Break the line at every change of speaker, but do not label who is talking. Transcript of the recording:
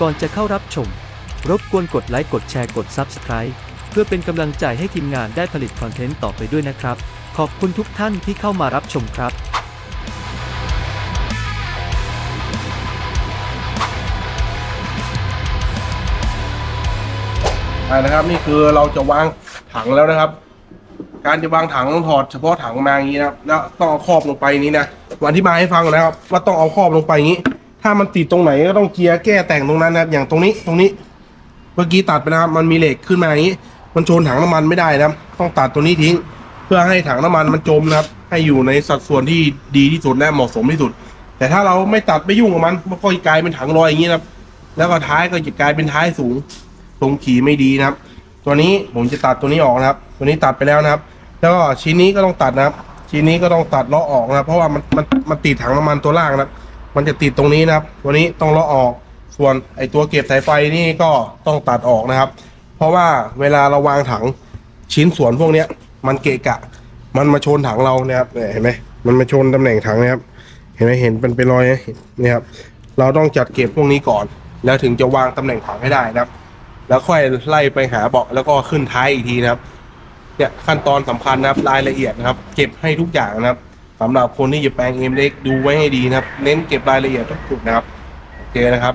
ก่อนจะเข้ารับชม รบกวนกดไลค์กดแชร์กด Subscribe เพื่อเป็นกำลังใจให้ทีมงานได้ผลิตคอนเทนต์ต่อไปด้วยนะครับ ขอบคุณทุกท่านที่เข้ามารับชมครับ
อ่านะครับนี่คือเราจะวางถังแล้วนะครับ การจะวางถังต้องถอดเฉพาะถังมาอย่างนี้นะครับแล้วต้องเอาครอบลงไปนี้นะวันที่มาให้ฟังนะครับ ว่าต้องเอาครอบลงไปอย่างนี้ ถ้ามันติดตรงไหนก็ต้องเจียร์แก้แต่งตรงนั้นนะครับ อย่างตรงนี้ตรงนี้ เมื่อกี้ตัดไปนะครับ มันมีเหล็กขึ้นมาอย่างนี้ มันชนถังน้ำมันไม่ได้นะครับ ต้องตัดตัวนี้ทิ้ง เพื่อให้ถังน้ำมันมันจมนะครับ ให้อยู่ในสัดส่วนที่ดีที่สุดและเหมาะสมที่สุด แต่ถ้าเราไม่ตัดไม่ยุ่งกับมันมันก็กลายเป็นถังลอยอย่างนี้นะครับ แล้วก็ท้ายก็จะกลายเป็นท้ายสูงตรงขี่ไม่ดีนะครับ ตัวนี้ผมจะตัดตัวนี้ออกนะครับ ตัวนี้ตัดไปแล้วนะครับ แล้วก็ชิ้นนี้ก็ต้องตัดนะครับ ชิ้นนี้ก็ต้องตัดเลาะออกนะครับ เพราะว่ามันมันมันติดถังน้ำมันตัวล่างนะครับ มันจะติดตรงนี้นะครับ ตัวนี้ต้องเลาะออก ส่วนไอตัวเก็บสายไฟนี่ก็ต้องตัดออกนะครับ เพราะว่าเวลาเราวางถังชิ้นส่วนพวกเนี้ย มันเกะกะ มันมาชนถังเราเนี่ยครับเนี่ยเห็นไหมมันมาชนตำแหน่งถังนะครับ เห็นไหมเห็นเป็นเป็นรอยไหมเนี่ยครับ เราต้องจัดเก็บพวกนี้ก่อน แล้วถึงจะวางตำแหน่งถังให้ได้นะครับ แล้วค่อยไล่ไปหาเบาะแล้วก็ขึ้นท้ายอีกทีนะครับเนี่ยขั้นตอนสำคัญนะครับรายละเอียดนะครับ เก็บให้ทุกอย่างนะครับ สำหรับคนที่จะแปลงเอ็มเล็กดูไว้ให้ดีนะครับ เน้นเก็บรายละเอียดทุกจุดนะครับ โอเคนะครับ